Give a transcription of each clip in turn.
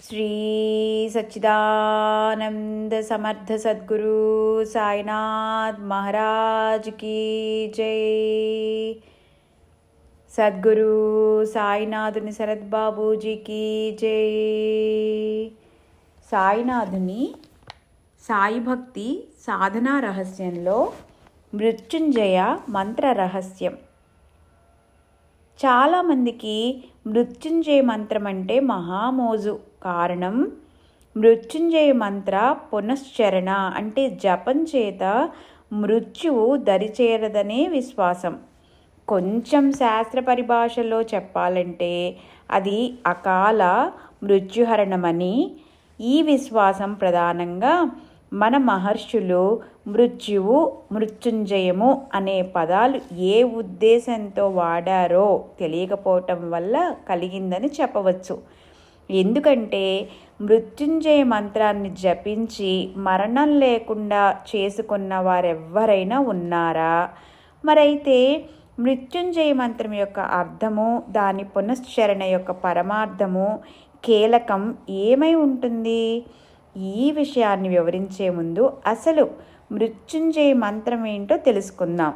శ్రీ సచ్చిదానంద సమర్థ సద్గురు సాయినాథ్ మహారాజ్ కీ జై. సద్గురు సాయినాథుని శరత్ బాబూజీకి జై. సాయినాథుని సాయి భక్తి సాధనా రహస్యంలో మృత్యుంజయ మంత్ర రహస్యం. చాలామందికి మృత్యుంజయ మంత్రం అంటే మహామోజు కారణం మృత్యుంజయ మంత్ర పునశ్చరణ అంటే జపం చేత మృత్యువు దరిచేరదనే విశ్వాసం. కొంచెం శాస్త్ర పరిభాషలో చెప్పాలంటే అది అకాల మృత్యుహరణమని ఈ విశ్వాసం ప్రధానంగా మన మహర్షులు మృత్యువు మృత్యుంజయము అనే పదాలు ఏ ఉద్దేశంతో వాడారో తెలియకపోవటం వల్ల కలిగిందని చెప్పవచ్చు. ఎందుకంటే మృత్యుంజయ మంత్రాన్ని జపించి మరణం లేకుండా చేసుకున్న వారెవ్వరైనా ఉన్నారా? మరైతే మృత్యుంజయ మంత్రం యొక్క అర్థము దాని పునశ్చరణ యొక్క పరమార్థము కీలకం ఏమై ఉంటుంది? ఈ విషయాన్ని వివరించే ముందు అసలు మృత్యుంజయ మంత్రం ఏంటో తెలుసుకుందాం.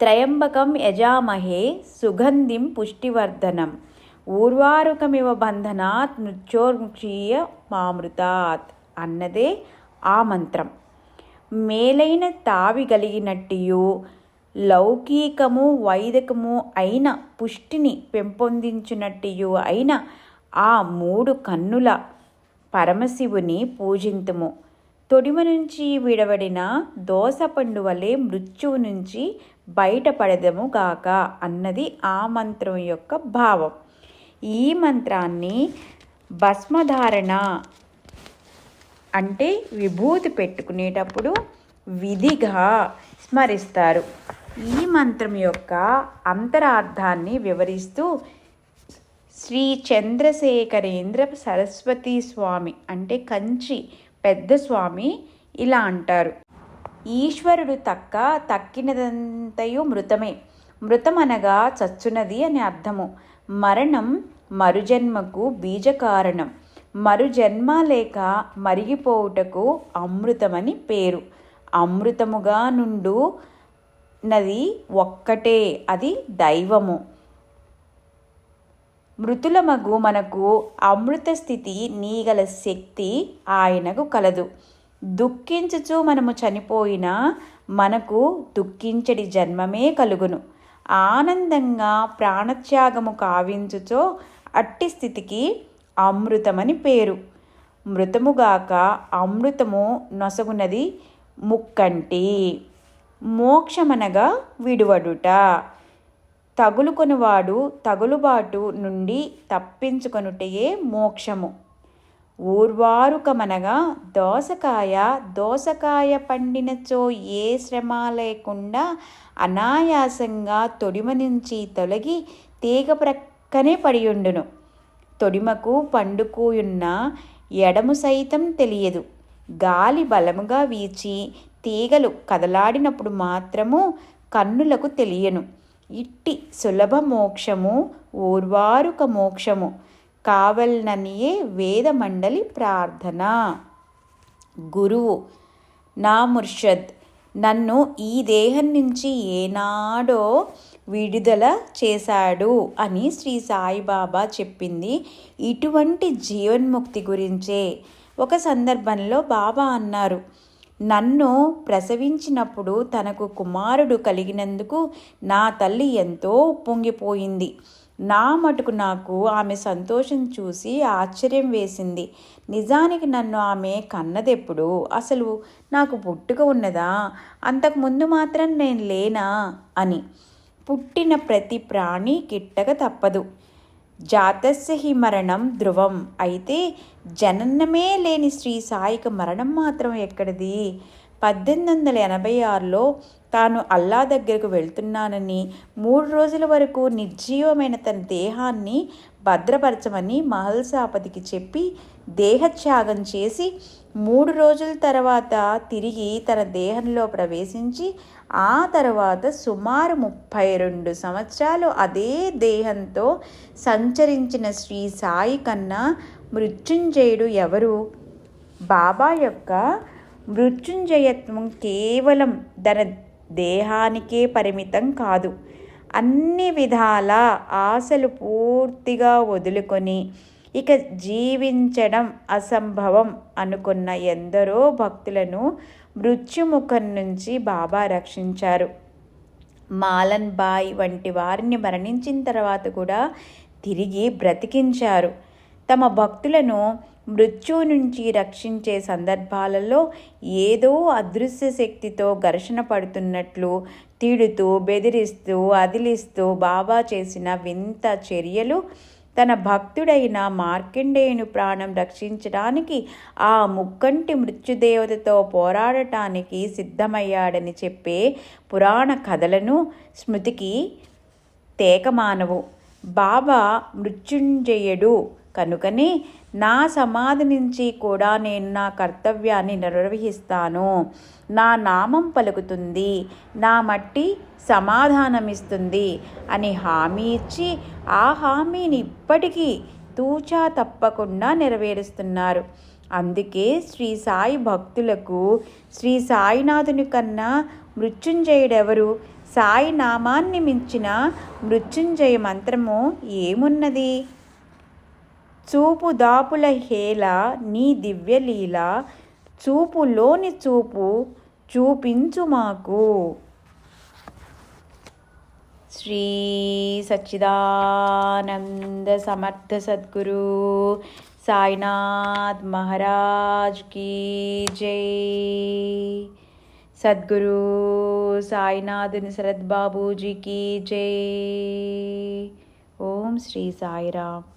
త్రయంబకం యజామహే సుగంధిం పుష్టివర్ధనం. ఊర్వారుకమివ బంధనాత్ మృత్యోర్ముక్షీయ మామృతాత్ అన్నదే ఆ మంత్రం. మేలైన తావి కలిగినట్టు లౌకికము వైదికము అయిన పుష్టిని పెంపొందించినట్టియు అయిన ఆ మూడు కన్నుల పరమశివుని పూజింతుము. తొడిమ నుంచి విడవడిన దోసపండు వలె మృత్యువు నుంచి బయటపడదము గాక అన్నది ఆ మంత్రం యొక్క భావం. ఈ మంత్రాన్ని భస్మధారణ అంటే విభూతి పెట్టుకునేటప్పుడు విధిగా స్మరిస్తారు. ఈ మంత్రం యొక్క అంతరార్థాన్ని వివరిస్తూ శ్రీ చంద్రశేఖరేంద్ర సరస్వతి స్వామి అంటే కంచి పెద్ద స్వామి ఇలా అంటారు. ఈశ్వరుడు తక్క తక్కినదంతయు మృతమే. మృతమనగా చచ్చునది అని అర్థము. మరణం మరుజన్మకు బీజకారణం. మరుజన్మ లేక మరిగిపోవుటకు అమృతమని పేరు. అమృతముగా నుండు నది ఒక్కటే అది దైవము. మృతులమగు మనకు అమృత స్థితి నీగల శక్తి ఆయనకు కలదు. దుఃఖించుచు మనము చనిపోయినా మనకు దుఃఖించడి జన్మమే కలుగును. ఆనందంగా ప్రాణత్యాగము కావించుచో అట్టి స్థితికి అమృతమని పేరు. మృతముగాక అమృతము నొసగునది ముక్కంటి. మోక్షమనగా విడువడుట. తగులుకొనివాడు తగులుబాటు నుండి తప్పించుకొనుటయే మోక్షము. ఊర్వారుకమనగా దోసకాయ దోసకాయ పండినచో ఏ శ్రమ లేకుండా అనాయాసంగా తొడిమ నుంచి తొలగి తీగ పక్కనే పడియుండును. తొడిమకు పండుకుయున్న ఎడము సైతం తెలియదు. గాలి బలముగా వీచి తీగలు కదలాడినప్పుడు మాత్రము కన్నులకు తెలియను. ఇట్టి సులభ మోక్షము ఊర్వారుక మోక్షము కావలననియే వేదమండలి ప్రార్థన. గురువు నా ముర్షద్ నన్ను ఈ దేహం నుంచి ఏనాడో విడుదల చేశాడు అని శ్రీ సాయిబాబా చెప్పింది. ఇటువంటి జీవన్ముక్తి గురించే. ఒక సందర్భంలో బాబా అన్నారు నన్ను ప్రసవించినప్పుడు తనకు కుమారుడు కలిగినందుకు నా తల్లి ఎంతో పొంగిపోయింది నా మటుకు నాకు ఆమె సంతోషం చూసి ఆశ్చర్యం వేసింది. నిజానికి నన్ను ఆమె కన్నదెప్పుడు? అసలు నాకు పుట్టుక ఉన్నదా? అంతకుముందు మాత్రం నేను లేనా? అని. పుట్టిన ప్రతి ప్రాణి కిట్టక తప్పదు. జాతస్య హి మరణం ధ్రువం. అయితే జననమే లేని శ్రీ సాయికి మరణం మాత్రం ఎక్కడిది? పద్దెనిమిది వందల ఎనభై ఆరులో తాను అల్లా దగ్గరకు వెళ్తున్నానని మూడు రోజుల వరకు నిర్జీవమైన తన దేహాన్ని భద్రపరచమని మహల్సాపతికి చెప్పి దేహత్యాగం చేసి మూడు రోజుల తర్వాత తిరిగి తన దేహంలో ప్రవేశించి ఆ తర్వాత సుమారు ముప్పై రెండు సంవత్సరాలు అదే దేహంతో సంచరించిన శ్రీ సాయి కన్నా మృత్యుంజయుడు ఎవరు? బాబా యొక్క మృత్యుంజయత్వం కేవలం తన దేహానికే పరిమితం కాదు. అన్ని విధాల ఆశలు పూర్తిగా వదులుకొని ఇక జీవించడం అసంభవం అనుకున్న ఎందరో భక్తులను మృత్యుముఖం నుంచి బాబా రక్షించారు. మాలన్ బాయ్ వంటి వారిని మరణించిన తర్వాత కూడా తిరిగి బ్రతికించారు. తమ భక్తులను మృత్యు నుంచి రక్షించే సందర్భాలలో ఏదో అదృశ్య శక్తితో ఘర్షణ పడుతున్నట్లు తిడుతూ బెదిరిస్తూ అదిలిస్తూ బాబా చేసిన వింత చర్యలు తన భక్తుడైన మార్కండేయుని ప్రాణం రక్షించడానికి ఆ ముక్కంటి మృత్యుదేవతతో పోరాడటానికి సిద్ధమయ్యాడని చెప్పే పురాణ కథలను స్మృతికి తేకమానవు. బాబా మృత్యుంజయుడు కనుకనే నా సమాధి నుంచి కూడా నేను నా కర్తవ్యాన్ని నిర్వహిస్తాను. నా నామం పలుకుతుంది. నా మట్టి సమాధానమిస్తుంది అని హామీ ఇచ్చి ఆ హామీని ఇప్పటికీ తూచా తప్పకుండా నెరవేరుస్తున్నారు. అందుకే శ్రీ సాయి భక్తులకు శ్రీ సాయినాథుని కన్నా మృత్యుంజయుడెవరు? సాయి నామాన్ని మించిన మృత్యుంజయ మంత్రము ఏమున్నది? చూపు దాపుల హేళ నీ దివ్యలీల చూపులోని చూపు చూపించు మాకు. శ్రీ సచ్చిదానంద సమర్థ సద్గురు సాయినాథ్ మహారాజ్ కీ జై. సద్గురు సాయినాథ్ శరద్ బాబూజీ కీ జై. ఓం శ్రీ సాయిరామ్.